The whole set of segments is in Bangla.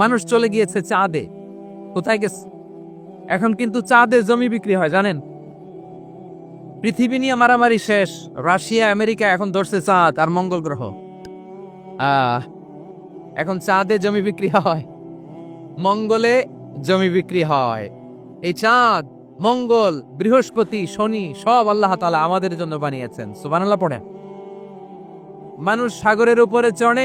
মানুষ চলে গিয়েছে চাঁদে। কোথায় গেছে? এখন কিন্তু চাঁদে জমি বিক্রি হয়, জানেন? পৃথিবী নিয়ে মারামারি শেষ, রাশিয়া, আমেরিকা এখন ধরছে চাঁদ আর মঙ্গল গ্রহ। এখন চাঁদে জমি বিক্রি হয়, মঙ্গলে জমি বিক্রি হয়। এই চাঁদ, মঙ্গল, বৃহস্পতি, শনি সব আল্লাহ তালা আমাদের জন্য বানিয়েছেন। সুবানাল্লাহ পড়ে মানুষ সাগরের উপরে চড়ে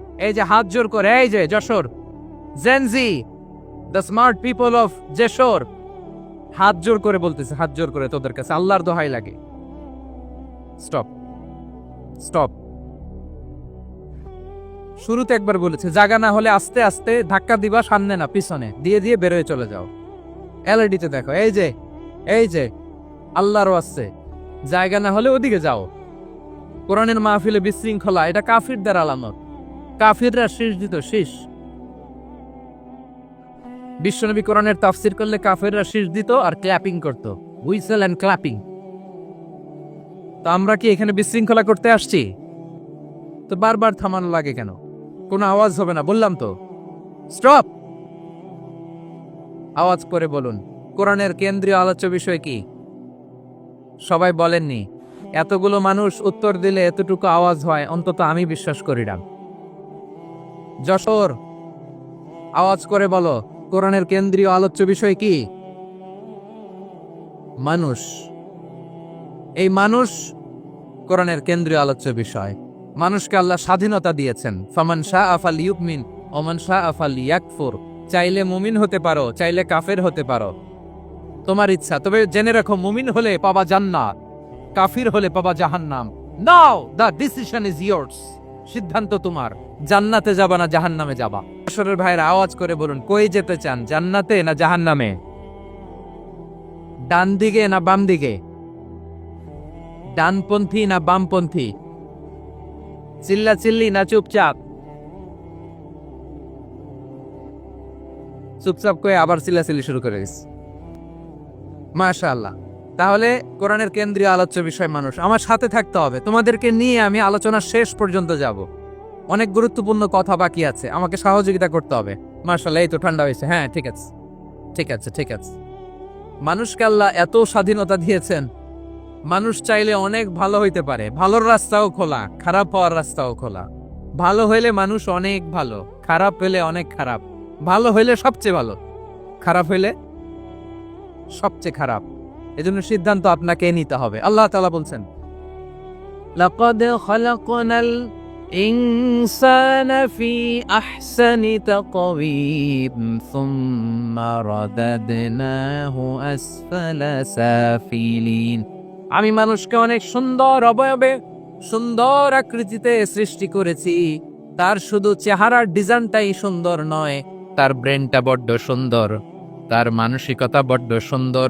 এই যে হাত জোর করে, এই যে Jessore. Gen Z the smart people of Jessore. হাত জোর করে বলতেছে, হাত জোর করে তোদের কাছে, আল্লাহর দোহাই লাগে। স্টপ স্টপ শুরুতে একবার বলেছে জায়গা না হলে আস্তে আস্তে ধাক্কা দিবা সামনে না, পিছনে। দিয়ে দিয়ে বেরোয় চলে যাও। এলইডিতে দেখো, এই যে এই যে, আল্লাহরও আসছে জায়গা না হলে ওদিকে যাও। কোরআনের মাহফিলে বিশৃঙ্খলা, এটা কাফিরদের আলামত। কাফিররা শীষ দিত, শীষ। বিশ্বনবী কোরআনের তাফসির করলে কাফিররা শীষ দিত আর ক্ল্যাপিং করত, হুইসেল অ্যান্ড ক্ল্যাপিং। তো আমরা কি এখানে বিশৃঙ্খলা করতে আসছি? তো বারবার থামানো লাগে কেন? কোনো আওয়াজ হবে না, বললাম তো। স্টপ! আওয়াজ করে বলুন, কোরআনের কেন্দ্রীয় আলোচ্য বিষয় কি? সবাই বলেননি, এতগুলো মানুষ উত্তর দিলে এতটুকু আওয়াজ হয়, অন্তত আমি বিশ্বাস করি না। যশোর। আওয়াজ করে বলো, কোরআনের কেন্দ্রীয় আলোচ্য বিষয় কি? মানুষ। এই মানুষ কোরআনের কেন্দ্রীয় আলোচ্য বিষয়। মানুষকে আল্লাহ স্বাধীনতা দিয়েছেন। ফামান শাহ আফাল ইউকমিন ওমান শাহ আফাল ইয়াকফুর চাইলে মুমিন হতে পারো, চাইলে কাফের হতে পারো। তোমার ইচ্ছা, তবে জেনে রাখো, মুমিন হলে পাবা জান্নাত, কাফির হলে পাবা জাহান্নাম। Now the decision is yours সিদ্ধান্ত তোমার। জান্নাতে যাবা না জাহান্নামে যাবা? আসরের ভাইয়ের আওয়াজ করে বলুন, কই যেতে চান, জান্নাতে না জাহান্নামে? ডান দিকে না বাম দিকে ডানপন্থী না বামপন্থী? চিল্লা চিল্লি না চুপচাপ? চুপচাপ করে আবার চিল্লাচিল্লি শুরু করে গেছে মাশাআল্লাহ। তাহলে কোরআনের কেন্দ্রীয় আলোচ্য বিষয় মানুষ। আমার সাথে থাকতে হবে। তোমাদেরকে নিয়ে আমি আলোচনা শেষ পর্যন্ত যাব। অনেক গুরুত্বপূর্ণ কথা বাকি আছে। আমাকে সহযোগিতা করতে হবে। মার্শাল্লাহ এই তো ঠান্ডা হয়েছে। হ্যাঁ ঠিক আছে। ঠিক আছে ঠিক আছে। মানুষকে আল্লাহ এত স্বাধীনতা দিয়েছেন। মানুষ চাইলে অনেক ভালো হইতে পারে। ভালোর রাস্তাও খোলা, খারাপ হওয়ার রাস্তাও খোলা। ভালো হইলে মানুষ অনেক ভালো, খারাপ হইলে অনেক খারাপ। ভালো হইলে সবচেয়ে ভালো। খারাপ হইলে সবচেয়ে খারাপ। এজন্য সিদ্ধান্ত আপনাকে নিতে হবে। আল্লাহ তালা বলছেন আমি মানুষকে অনেক সুন্দর অবয়বে, সুন্দর আকৃতিতে সৃষ্টি করেছি। তার শুধু চেহারার ডিজাইনটাই সুন্দর নয়, তার ব্রেনটা বড্ড সুন্দর, তার মানসিকতা বড্ড সুন্দর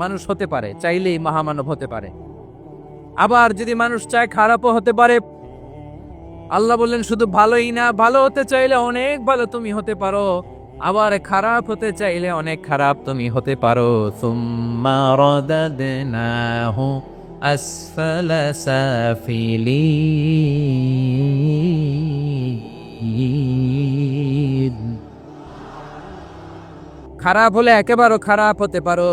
মানুষ হতে পারে, চাইলেই মহামানব হতে পারে। আবার যদি মানুষ চায় খারাপও হতে পারে, আল্লাহ বললেন, শুধু ভালোই না, ভালো হতে চাইলে অনেক ভালো তুমি হতে পারো, আবার খারাপ হতে চাইলে অনেক খারাপ তুমি হতে পারো। খারাপ হলে একেবারে খারাপ হতে পারো।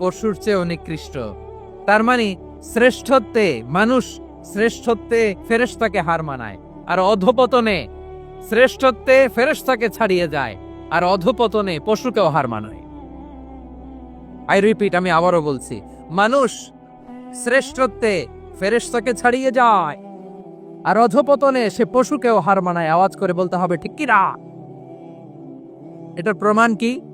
পশুর চেয়েও নিকৃষ্ট তার মানে শ্রেষ্ঠত্বে, মানুষ শ্রেষ্ঠত্বে ফেরেশতাকে হার মানায়, আর অধপতনে শ্রেষ্ঠত্বে ফেরেশতাকে ছাড়িয়ে যায়, আর অধপতনে পশুকেও হার মানায়। আই রিপিট আমি আবারও বলছি, মানুষ শ্রেষ্ঠত্বে ফেরেশতাকে ছাড়িয়ে যায়, আর অধপতনে সে পশুকেও হার মানায়, আওয়াজ করে বলতে হবে, ঠিক কিনা এটার প্রমাণ কি?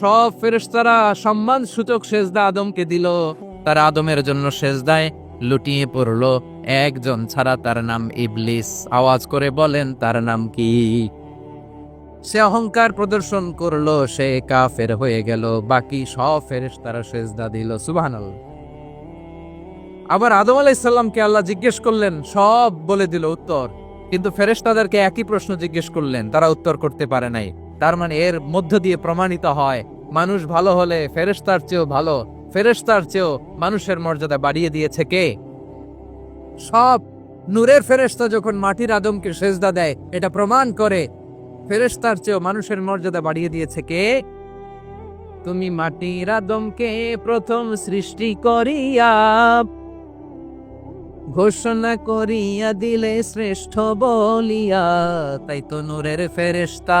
সব ফেরেশতারা সম্মান সূচক সেজদা আদমকে দিল। তারা আদমের জন্য সেজদায় লুটিয়ে পড়ল। একজন ছাড়া তার নাম ইবলিস। আওয়াজ করে বলেন, তার নাম কি? সে অহংকার প্রদর্শন করল, সে কাফের হয়ে গেল। বাকি সব ফেরেশতারা সেজদা দিল। সুবহানাল্লাহ। আবার আদম আলাইসাল্লামকে আল্লাহ জিজ্ঞেস করলেন, সব বলে দিল উত্তর। কিন্তু ফেরেশতাদেরকে একই প্রশ্ন জিজ্ঞেস করলেন, তারা উত্তর করতে পারে নাই। তার মানে এর মধ্য দিয়ে প্রমাণিত হয়, মানুষ ভালো হলে ফেরেশতার চেয়েও ভালো, ফেরেশতার চেয়েও মানুষের মর্যাদা বাড়িয়ে দিয়েছে কে? সব নূরের ফেরেশতা যখন মাটির আদমকে সেজদা দেয়, এটা প্রমাণ করে ফেরেশতার চেয়েও মানুষের মর্যাদা বাড়িয়ে দিয়েছে কে? তুমি মাটির আদমকে প্রথম সৃষ্টি করিয়া ঘোষণা করিয়া দিলে শ্রেষ্ঠ বলিয়া, তাই তো নূরের ফেরেশতা